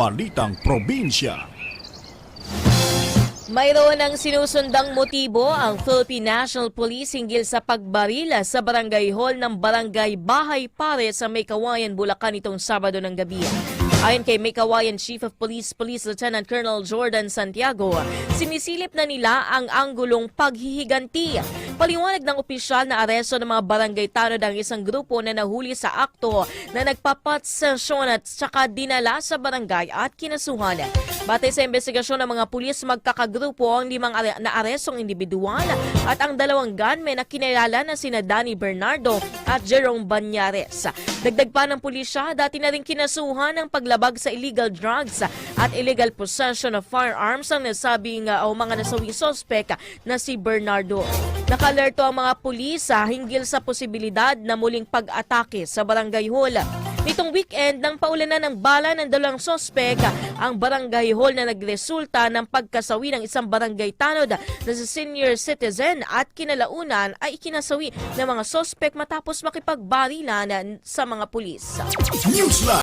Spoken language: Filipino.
Balitang Probinsya. Mayroon ng sinusundang motibo ang Philippine National Police hinggil sa pagbarila sa barangay hall ng barangay Bahay Pare sa Maykawayan, Bulacan itong Sabado ng gabi. Ayon kay Maykawayan Chief of Police Police Lieutenant Colonel Jordan Santiago, sinisilip na nila ang anggulong paghihiganti. Paliwanag ng opisyal na aresto ng mga barangay tanod ang isang grupo na nahuli sa akto na nagpapatsesyon at saka dinala sa barangay at kinasuhan. Batay sa investigasyon ng mga pulis, magkakagrupo ang limang are- na arestong individual at ang dalawang gunmen na kinilala na sina Danny Bernardo at Jerome Banyares. Dagdag pa ng pulisya, dati na rin kinasuhan ng paglabag sa illegal drugs at illegal possession of firearms ang nasabing uh, o mga nasawing sospek na si Bernardo. Nakalerto ang mga pulis ah, hinggil sa posibilidad na muling pag-atake sa barangay hall. Nitong weekend, nang paulanan ng bala ng dalawang sospek, ang barangay hall na nagresulta ng pagkasawi ng isang barangay tanod na si senior citizen at kinalaunan ay ikinasawi ng mga sospek matapos makipagbarilan sa mga pulis.